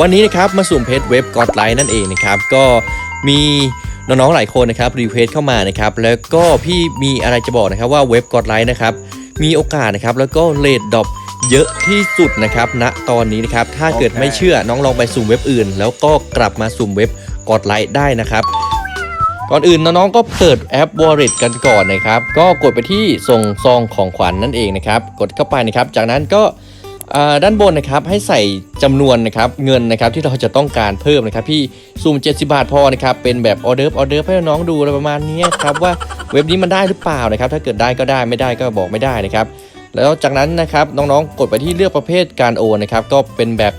วันนี้นะครับมาสุ่มเพชรเว็บกอดไลน์นั่นเองนะครับก็มีน้องๆหลายคนนะครับรีเควสเข้ามานะครับแล้วก็พี่มีอะไรจะบอกนะครับว่าเว็บกอดไลน์นะครับมีโอกาสนะครับแล้วก็เลดดรอปเยอะที่สุดนะครับณตอนนี้นะครับถ้าเกิดไม่เชื่อน้องลองไปสุ่มเว็บอื่น แล้วก็กลับมาสุ่มเว็บกอดไลน์ได้นะครับ ก่อนอื่นน้องๆก็เปิดแอป Wallet กันก่อนนะครับ ก็กดไปที่ส่งซองของขวัญนั่นเองนะครับ กดเข้าไปนะครับ จากนั้นก็ ด้านบนนะครับให้ใส่จำนวนนะครับเงินนะครับที่เราจะต้องการเพิ่มนะครับพี่สุ่ม70 บาทพอนะครับเป็นแบบออเดอร์ออเดอร์ให้น้องดูอะไรประมาณนี้ครับว่าเว็บนี้มันได้หรือเปล่านะครับ ถ้าเกิดได้ก็ได้ไม่ได้ก็บอกไม่ได้นะครับ แล้วจากนั้นนะครับน้องๆกดไปที่เลือกประเภทการโอนนะครับก็เป็นแบบ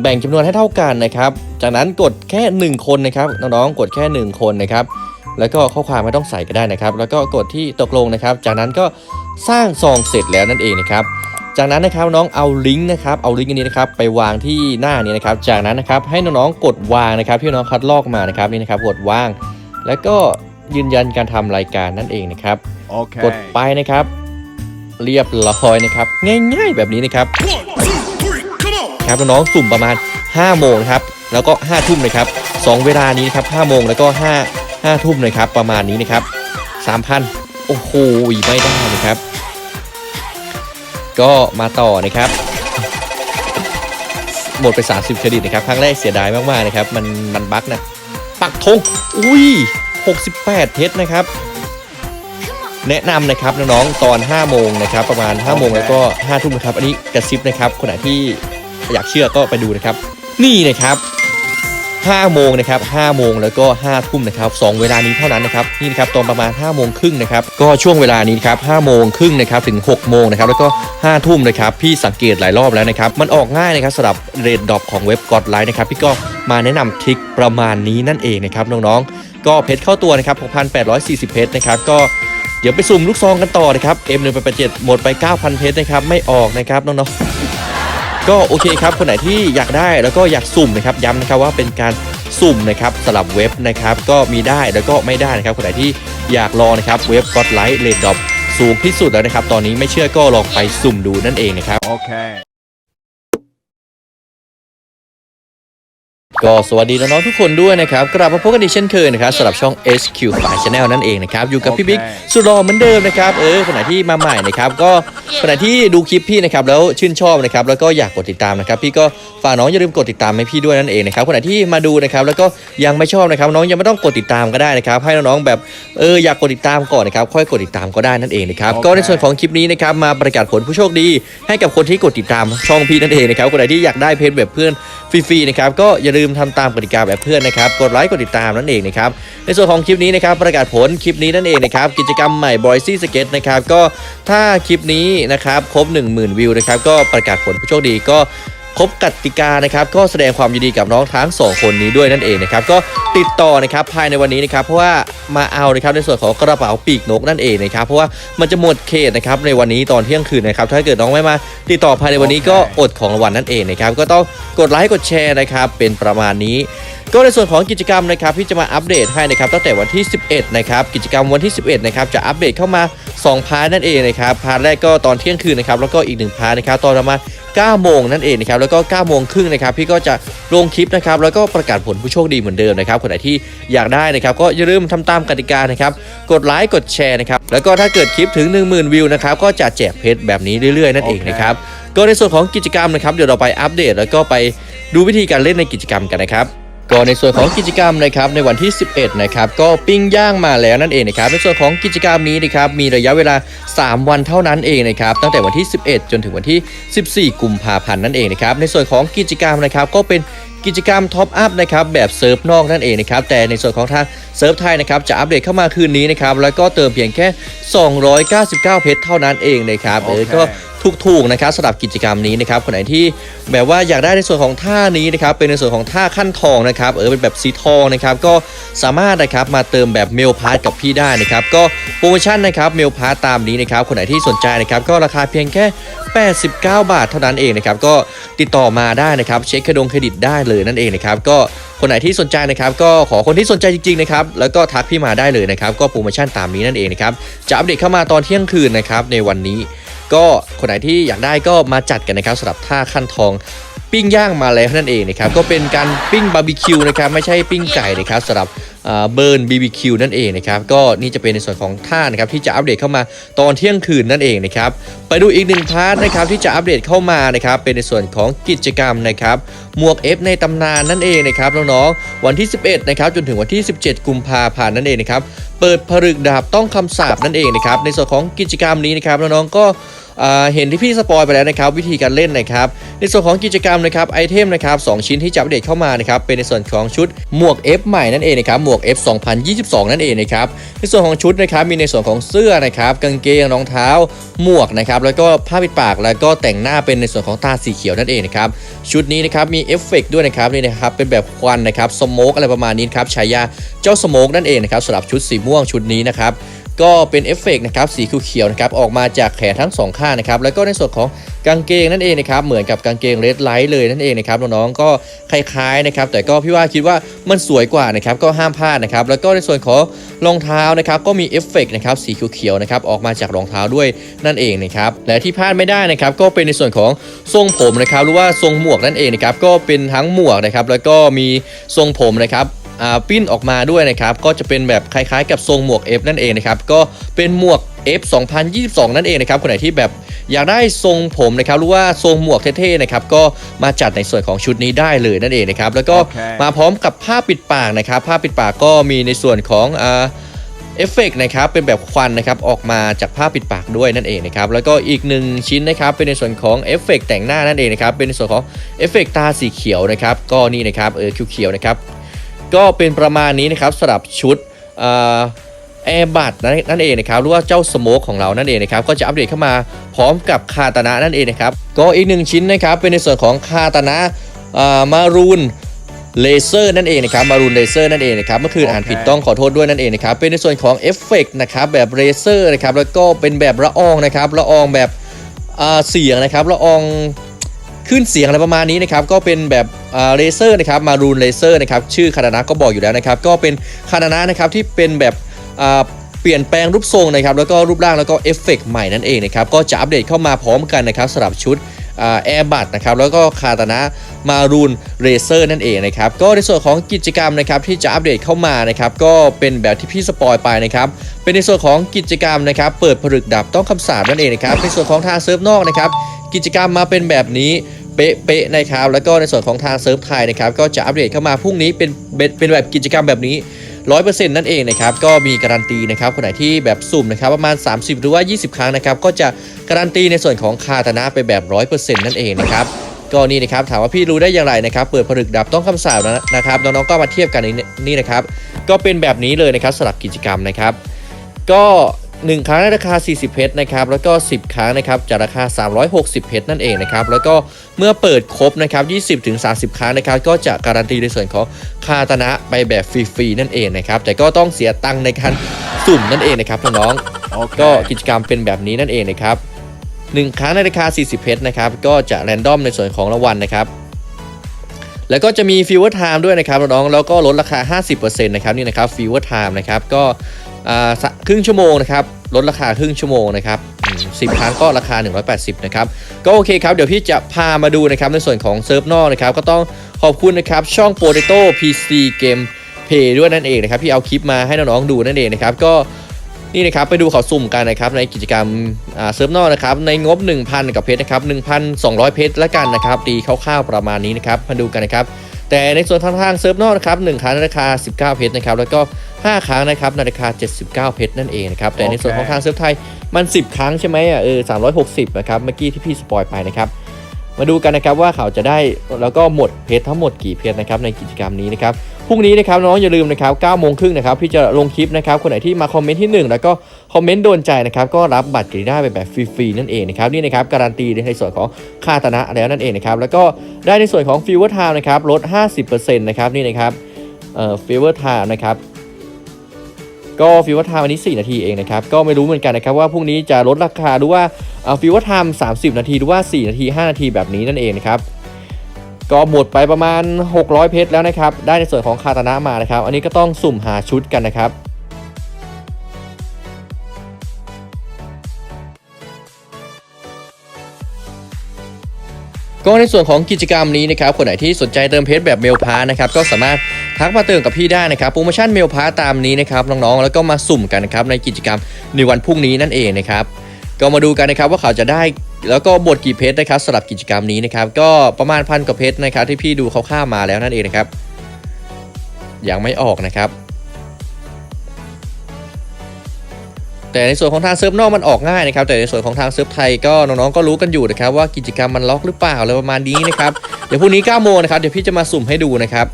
แบ่งจำนวนให้เท่ากันนะครับ จากนั้นกดแค่ 1 คนนะครับน้องๆกดแค่ 1 คนนะครับแล้วก็ข้อความไม่ต้องใส่ก็ได้นะครับ แล้วก็กดที่ตกลงนะครับ จากนั้นก็สร้างซองเสร็จแล้วนั่นเองนะครับ จากนั้นนะครับน้องเอาลิงก์นะครับเอาลิงก์อันนี้นะครับไปวางที่หน้านี้นะครับ จากนั้นนะครับให้น้องๆกดวางนะครับที่น้องคัดลอกมานะครับนี่นะครับกดวาง แล้วก็ยืนยันการทำรายการนั่นเองนะครับ Okay. กดไปนะครับ เรียบร้อยนะครับ ง่ายๆแบบนี้นะครับครับน้องๆสุ่มประมาณ 5 โมงนะครับแล้วก็ 5 ทุ่มนะครับ 2 เวลานี้นะครับ5โมงแล้วก็ 5 5 ทุ่มนะครับประมาณนี้นะครับ3,000 โอ้โหไม่ได้นะครับ ก็มาต่อนะครับหมดไป 30 เครดิตนะครับครั้งแรกเสียดายมากๆนะครับ มันมันบั๊กนะ ปักธงอุ้ย 68 เพชรนะครับ แนะนำนะครับน้องๆตอน 5 โมงนะครับ ประมาณ 5 โมงแล้วก็ 5 ทุ่มนะครับ อันนี้กระซิบนะครับ คนไหนที่อยากเชื่อก็ไปดูนะครับ นี่นะครับ 5 โมงนะครับ5โมงแล้วก็5ทุ่มนะครับ2เวลานี้เท่านั้นนะครับนี่นะครับตอนประมาณ 5 โมงครึ่งนะครับก็ช่วงเวลานี้ครับ5โมงครึ่งนะครับถึง 6 โมงนะครับแล้วก็ 5 ทุ่มนะครับพี่สังเกตหลายรอบแล้วนะครับมันออกง่ายนะครับสำหรับเรดดอปของเว็บกอดไลน์นะครับพี่ก็มาแนะนำทริคประมาณนี้นั่นเองนะครับน้องๆ ก็เพชรเข้าตัวนะครับ6,840 เพชรนะครับก็เดี๋ยวไปสุ่มลูกซองกันต่อนะครับ M187 หมดไป 9,000 เพชรนะครับไม่ออกนะครับน้องๆ ก็โอเคครับคนไหนที่อยากได้แล้วก็อยากสุ่มนะครับย้ำนะครับว่าเป็นการสุ่มนะครับสลับเว็บนะครับก็มีได้แล้วก็ไม่ได้นะครับคนไหนที่อยากลองนะครับเว็บ g o d l i g h t r a d o p สูงที่สุดแล้วนะครับ ตอนนี้ไม่เชื่อก็ลองไปสุ่มดูนั่นเองนะครับโอเค ก็สวัสดีน้องๆทุกคนด้วยนะครับกลับมาพบกันอีกเช่นเคยนะครับสำหรับช่อง SQ f i Channel นั่นเองนะครับอยู่กับพี่บิ๊กโอเคสุดหล่อเหมือนเดิมนะครับเออคนไหนที่มาใหม่นะครับก็คนไหนที่ดูคลิปพี่นะครับแล้วชื่นชอบนะครับแล้วก็อยากกดติดตามนะครับพี่ก็ฝากน้องอย่าลืมกดติดตามให้พี่ด้วยนั่นเองนะครับคนไหนที่มาดูนะครับแล้วก็ยังไม่ชอบนะครับน้องยังไม่ต้องกดติดตามก็ได้นะครับให้น้องๆแบบเอออยากกดติดตามก่อนนะครับค่อยกดติดตามก็ได้นั่นเองนะครับโอเคก็ในส่วนของคลิปนี้นะครับมาประกาศผลผู้โชคดี ให้กับคนที่กดติดตามช่องพี่นั่นเองนะครับคนไหนที่อยากได้เพจแบบเพื่อนฟรีๆนะครับก็อย่าลืมทำตามกติกาแบบเพื่อนนะครับ กดไลค์กดติดตามนั่นเองนะครับ ในส่วนของคลิปนี้นะครับประกาศผลคลิปนี้นั่นเองนะครับ กิจกรรมใหม่บอยซี่สเก็ตนะครับก็ถ้าคลิปนี้นะครับครบ 10,000 วิวนะครับก็ประกาศผลผู้โชคดีก็ ครบกติกานะครับก็แสดงความยินดีกับน้องทั้งสองคนนี้ด้วยนั่นเองนะครับก็ติดต่อนะครับภายในวันนี้นะครับเพราะว่ามาเอานะครับในส่วนของกระเป๋าปีกนกนั่นเองนะครับเพราะว่ามันจะหมดเขตนะครับในวันนี้ตอนเที่ยงคืนนะครับถ้าเกิดน้องไม่มาติดต่อภายในวันนี้ก็โอเคอดของรางวัลนั่นเองนะครับก็ต้องกดไลค์กดแชร์นะครับเป็นประมาณนี้ ก็ในส่วนของกิจกรรมนะครับที่จะมาอัปเดตให้นะครับตั้งแต่วันที่ 11นะครับกิจกรรมวันที่ 11นะครับจะอัปเดตเข้ามา 2 พาร์ทนั่นเองนะครับพาร์ทแรกก็ตอนเที่ยงคืนนะครับแล้วก็อีก 1 พาร์ทนะครับตอนประมาณ 9 โมงนั่นเองนะครับแล้วก็ 9 โมงครึ่งนะครับพี่ก็จะลงคลิปนะครับแล้วก็ประกาศผลผู้โชคดีเหมือนเดิมนะครับคนไหนที่อยากได้นะครับก็อย่าลืมทำตามกติกานะครับกดไลค์กดแชร์นะครับแล้วก็ถ้าเกิดคลิปถึง 10,000 วิวนะครับก็จะแจกเพชรแบบนี้เรื่อยๆนั่นเองนะครับก็ในส่วนของกิจกรรมนะครับเดี๋ยวเราไปอัปเดต แล้วก็ไปดูวิธีการเล่นในกิจกรรมกันนะครับ ก็ในส่วนของกิจกรรมนะครับในวันที่ 11นะครับก็ปิ้งย่างมาแล้วนั่นเองนะครับในส่วนของกิจกรรมนี้นะครับมีระยะเวลา 3 วันเท่านั้นเองนะครับตั้งแต่วันที่ 11 จนถึงวันที่ 14 กุมภาพันธ์นั่นเองนะครับในส่วนของกิจกรรมนะครับก็เป็นกิจกรรมท็อปอัพนะครับแบบเซิร์ฟนอกนั่นเองนะครับแต่ในส่วนของทางเซิร์ฟไทยนะครับจะอัปเดตเข้ามาคืนนี้นะครับแล้วก็เติมเพียงแค่ 299 เพชรเท่านั้นเองนะครับเออโอเคก็ ถูกๆนะครับสำหรับกิจกรรมนี้นะครับคนไหนที่แบบว่าอยากได้ในส่วนของท่านี้นะครับเป็นในส่วนของท่าขั้นทองนะครับเออเป็นแบบสีทองนะครับก็สามารถนะครับมาเติมแบบเมลพาร์ทกับพี่ได้นะครับก็โปรโมชั่นนะครับเมลพาร์ทตามนี้นะครับคนไหนที่สนใจนะครับก็ราคาเพียงแค่ 89 บาทเท่านั้นเองนะครับก็ติดต่อมาได้นะครับเช็คเครดงเครดิตได้เลยนั่นเองนะครับก็คนไหนที่สนใจนะครับก็ขอคนที่สนใจจริงๆนะครับแล้วก็ทักพี่มาได้เลยนะครับก็โปรโมชั่นตามนี้นั่นเองนะครับจะอัปเดตเข้ามาตอนเที่ยงคืนนะครับในวันนี้ ก็คนไหนที่อยากได้ก็มาจัดกันนะครับสำหรับท่าขั้นทองปิ้งย่างมาแล้วนั่นเองนะครับก็เป็นการปิ้งบาร์บีคิวนะครับไม่ใช่ปิ้งไก่นะครับสำหรับ เบิร์น BBQ นั่นเองนะครับก็นี่จะเป็นในส่วนของท่านะครับที่จะอัปเดตเข้ามาตอนเที่ยงคืนนั่นเองนะครับไปดูอีกหนึ่งพาร์ทนะครับที่จะอัปเดตเข้ามานะครับเป็นในส่วนของกิจกรรมนะครับหมวก F ในตำนานนั่นเองนะครับน้องๆวันที่ 11นะครับจนถึงวันที่ 17 กุมภาพันธ์นั่นเองนะครับเปิดผลึกดาบต้องคำสาปนั่นเองนะครับในส่วนของกิจกรรมนี้นะครับน้องๆก็ เห็นที่พี่สปอยไปแล้วนะครับวิธีการเล่นนะครับในส่วนของกิจกรรมนะครับไอเทมนะครับสชิ้นที่จะอัปเดตเข้ามานะครับเป็นในส่วนของชุดหมวก F ใหม่นั่นเองนะครับหมวก F 2022 นั่นเองนะครับในส่วนของชุดนะครับมีในส่วนของเสื้อนะครับกางเกงรองเท้า หมวกนะครับแล้วก็ผ้าปิดปากแล้วก็แต่งหน้าเป็นในส่วนของตาสีเขียวนั่นเองนะครับชุดนี้นะครับมีเอฟเฟกต์ด้วยนะครับนี่นะครับเป็นแบบควันนะครับสโมกอะไรประมาณนี้ครับฉายาเจ้าสโมกนั่นเองนะครับสำหรับชุดสีม่วงชุดนี้นะครับ ก็เป็นเอฟเฟกต์นะครับสีเขียวนะครับออกมาจากแขนทั้งสองข้างนะครับแล้วก็ในส่วนของกางเกงนั่นเองนะครับเหมือนกับกางเกงเรดไลท์เลยนั่นเองนะครับน้องๆก็คล้ายๆนะครับแต่ก็พี่ว่าคิดว่ามันสวยกว่านะครับก็ห้ามพลาดนะครับแล้วก็ในส่วนของรองเท้านะครับก็มีเอฟเฟกต์นะครับสีเขียวๆนะครับออกมาจากรองเท้าด้วยนั่นเองนะครับและที่พลาดไม่ได้นะครับก็เป็นในส่วนของทรงผมนะครับหรือว่าทรงหมวกนั่นเองนะครับก็เป็นทั้งหมวกนะครับแล้วก็มีทรงผมนะครับ ปิ้นออกมาด้วยนะครับ ก็จะเป็นแบบคล้ายๆ กับทรงหมวก F นั่นเองนะครับ ก็เป็นหมวก F 2022 นั่นเองนะครับคนไหนที่แบบอยากได้ทรงผมนะครับหรือว่าทรงหมวกเท่ๆนะครับก็มาจัดในส่วนของชุดนี้ได้เลยนั่นเองนะครับแล้วก็โอเคมาพร้อมกับผ้าปิดปากนะครับผ้าปิดปากก็มีในส่วนของอ่าเอฟเฟกต์นะครับเป็นแบบควันนะครับออกมาจากผ้าปิดปากด้วยนั่นเองนะครับแล้วก็อีกหนึ่งชิ้นนะครับเป็นในส่วนของเอฟเฟกต์แต่งหน้านั่นเองนะครับเป็นในส่วนของเอฟเฟกต์ตาสีเขียวนะครับก็นี่นะครับเออเขียวๆนะครับ ก็เป็นประมาณนี้นะครับสำหรับชุดแอร์บัตนั่นเองนะครับหรือว่าเจ้าสโมกของเรานั่นเองนะครับก็จะอัปเดตเข้ามาพร้อมกับคาตานะนั่นเองนะครับก็อีกหนึ่งชิ้นนะครับเป็นในส่วนของคาตานะมารูนเลเซอร์นั่นเองนะครับมารูนเลเซอร์นั่นเองนะครับเมื่อคืนอ่านผิดต้องขอโทษด้วยนั่นเองนะครับเป็นในส่วนของเอฟเฟกต์นะครับแบบเลเซอร์นะครับแล้วก็เป็นแบบละอองนะครับละอองแบบอ่าเสียงนะครับละอองขึ้นเสียงอะไรประมาณนี้นะครับก็เป็นแบบอ่า เลเซอร์นะครับมารูนเลเซอร์นะครับชื่อคานานะก็บอกอยู่แล้วนะครับก็เป็นคานานะนะครับที่เป็นแบบเปลี่ยนแปลงรูปทรงนะครับแล้วก็รูปร่างแล้วก็เอฟเฟกต์ใหม่นั่นเองนะครับก็จะอัปเดตเข้ามาพร้อมกันนะครับสำหรับชุดแอร์บัตนะครับแล้วก็คาตานะมารูนเรเซอร์นั่นเองนะครับก็ในส่วนของกิจกรรมนะครับที่จะอัปเดตเข้ามานะครับก็เป็นแบบที่พี่สปอยไปนะครับเป็นในส่วนของกิจกรรมนะครับเปิดผลึกดับต้องคำสาปนั่นเองนะครับในส่วนของทางเซิร์ฟนอกนะครับกิจกรรมมาเป็นแบบนี้ เป๊ะๆนะครับ แล้วก็ในส่วนของทางเซิร์ฟไทยนะครับก็จะอัปเดตเข้ามาพรุ่งนี้เป็นเป็นแบบกิจกรรมแบบนี้100%นั่นเองนะครับ ก็มีการันตีนะครับ คนไหนที่แบบสุ่มนะครับประมาณ 30 หรือว่า 20 ครั้งนะครับ ก็จะการันตีในส่วนของคาตานะไปแบบ100%นั่นเองนะครับ ก็นี่นะครับ ถามว่าพี่รู้ได้อย่างไรนะครับ เปิดผลึกดับต้องคำสาปนะนะครับ น้องๆก็มาเทียบกันในนี่นะครับ ก็เป็นแบบนี้เลยนะครับสำหรับกิจกรรมนะครับ ก็ 1 ครั้งในราคา 40 เพชรนะครับแล้วก็ 10 ครั้งนะครับจะราคา 360 เพชรนั่นเองนะครับแล้วก็เมื่อเปิดครบนะครับ 20ถึง30 ครั้งนะครับก็จะการันตีในส่วนของคาตนะไปแบบฟรีๆนั่นเองนะครับแต่ก็ต้องเสียตังค์ในการสุ่มนั่นเองนะครับน้องๆโอเคก็กิจกรรมเป็นแบบนี้นั่นเองนะครับ1ครั้งในราคา 40 เพชรนะครับก็จะแรนดอมในส่วนของรางวัลนะครับแล้วก็จะมีฟิวเวอร์ไทม์ด้วยนะครับน้องๆแล้วก็ลดราคา 50%นะครับนี่นะครับฟิวเวอร์ไทม์นะครับก็อ่าสะ ครึ่งชั่วโมงนะครับลดราคาครึ่งชั่วโมงนะครับสิบครั้งก็ราคา 180 นะครับ ก็โอเคครับ เดี๋ยวพี่จะพามาดูนะครับ ในส่วนของเซิร์ฟนอกนะครับ ก็ต้องขอบคุณนะครับ ช่อง Potato PC Game Play ด้วยนั่นเองนะครับที่เอาคลิปมาให้น้องๆดูนั่นเองนะครับ ก็นี่นะครับ ไปดูเขาสุ่มกันนะครับ ในกิจกรรมเซิร์ฟนอกนะครับ ในงบ 1,000 กับเพชรนะครับ 1,200 เพชรละกันนะครับตีคร่าวๆประมาณนี้นะครับ มาดูกันนะครับ แต่ในส่วนทางทางเซิร์ฟนอกนะครับ1ครั้งราคา 19 เพชรนะครับ แล้วก็ 5 ครั้งนะครับในราคา 79 เพชรนั่นเองนะครับ แต่ในส่วนของทางเซิร์ฟไทยมัน 10 ครั้งใช่ไหมอะเออ360 นะครับ เมื่อกี้ที่พี่สปอยไปนะครับมาดูกันนะครับว่าเขาจะได้แล้วก็หมดเพชรทั้งหมดกี่เพชรนะครับในกิจกรรมนี้นะครับพรุ่งนี้นะครับน้องอย่าลืมนะครับ9โมงครึ่งนะครับพี่จะลงคลิปนะครับคนไหนที่มาคอมเมนต์ที่ 1 แล้วก็คอมเมนต์โดนใจนะครับก็รับบัตรกรีด้าไปแบบฟรีๆนั่นเองนะครับนี่นะครับการันตีในส่วนของค่าตนะแล้วนั่นเองนะครับแล้วก็ได้ในส่วนของฟิวเวอร์ไทม์นะครับลด 50%นะครับนี่นะครับเอ่อฟิวเวอร์ไทม์นะครับ ก็ฟิวเวอร์ไทม์วันนี้ 4 นาทีเองนะครับ ก็ไม่รู้เหมือนกันนะครับว่าพรุ่งนี้จะลดราคาหรือว่าฟิวเวอร์ไทม์30 นาทีหรือว่า 4 นาที 5 นาทีแบบนี้นั่นเองนะครับก็หมดไปประมาณ 600 เพชรแล้วนะครับ ได้ในส่วนของคาตานะมานะครับ อันนี้ก็ต้องสุ่มหาชุดกันนะครับก็ในส่วนของกิจกรรมนี้นะครับคนไหนที่สนใจเติมเพชรแบบเมลพานะครับก็สามารถ ทักมาเติมกับพี่ได้นะครับโปรโมชั่นเมลพาร์ตามนี้นะครับน้องๆแล้วก็มาสุ่มกันนะครับในกิจกรรมในวันพรุ่งนี้นั่นเองนะครับก็มาดูกันนะครับว่าเขาจะได้แล้วก็บทกี่เพชรนะครับสำหรับกิจกรรมนี้นะครับก็ประมาณพันกว่าเพชรนะครับที่พี่ดูเขาข้ามๆมาแล้วนั่นเองนะครับยังไม่ออกนะครับ แต่ในส่วนของทางเซิร์ฟนอกมันออกง่ายนะครับ แต่ในส่วนของทางเซิร์ฟไทยก็น้องๆก็รู้กันอยู่นะครับว่ากิจกรรมมันล็อกหรือเปล่าอะไรประมาณนี้นะครับเดี๋ยวพรุ่งนี้9โมงนะครับเดี๋ยวพี่จะมาสุ่มให้ดูนะครับ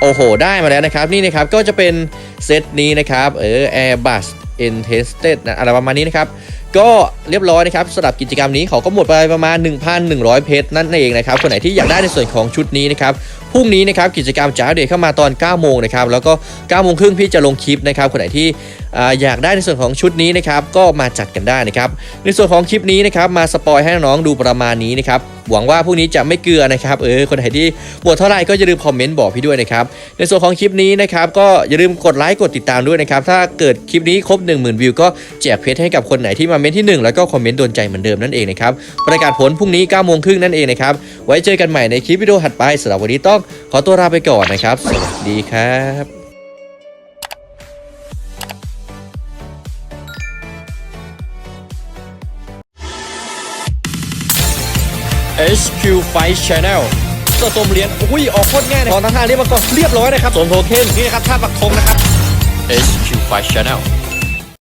โอ้โห ได้มาแล้วนะครับ นี่นะครับ ก็จะเป็นเซตนี้นะครับ เออ Airbus e n t e s t e d นะอะไรประมาณนี้นะครับ ก็เรียบร้อยนะครับสำหรับกิจกรรมนี้เขาก็หมดไปประมาณ 1,100 เพชรนั่นเองนะครับคนไหนที่อยากได้ในส่วนของชุดนี้นะครับพรุ่งนี้นะครับกิจกรรมจะอัปเดตเข้ามาตอน 9 โมงนะครับแล้วก็ 9 โมงครึ่งพี่จะลงคลิปนะครับคนไหนที่อยากได้ในส่วนของชุดนี้นะครับก็มาจัดกันได้นะครับในส่วนของคลิปนี้นะครับมาสปอยให้น้องดูประมาณนี้นะครับ หวังว่าพวกนี้จะไม่เกลือนะครับเออคนไหนที่หมดเท่าไรก็อย่าลืมคอมเมนต์บอกพี่ด้วยนะครับในส่วนของคลิปนี้นะครับก็อย่าลืมกดไลค์กดติดตามด้วยนะครับถ้าเกิดคลิปนี้ครบ 10,000 วิว ก็แจกเพชรให้กับคนไหนที่มาเม้นที่ 1 แล้วก็คอมเมนต์โดนใจเหมือนเดิมนั่นเองนะครับประกาศผลพรุ่งนี้9โมงครึ่งนั่นเองนะครับไว้เจอกันใหม่ในคลิปวิดีโอถัดไปสำหรับวันนี้ต้องขอตัวลาไปก่อนนะครับ สวัสดีครับ HQ Fight Channel ตัวตมเหรียญอุ้ยออกโคตรง่ายนะตอนทางทางเรียบมาก่อนเรียบร้อยนะครับสวมโทเค็นนี่นะครับท่าปักธงนะครับ HQ Fight Channel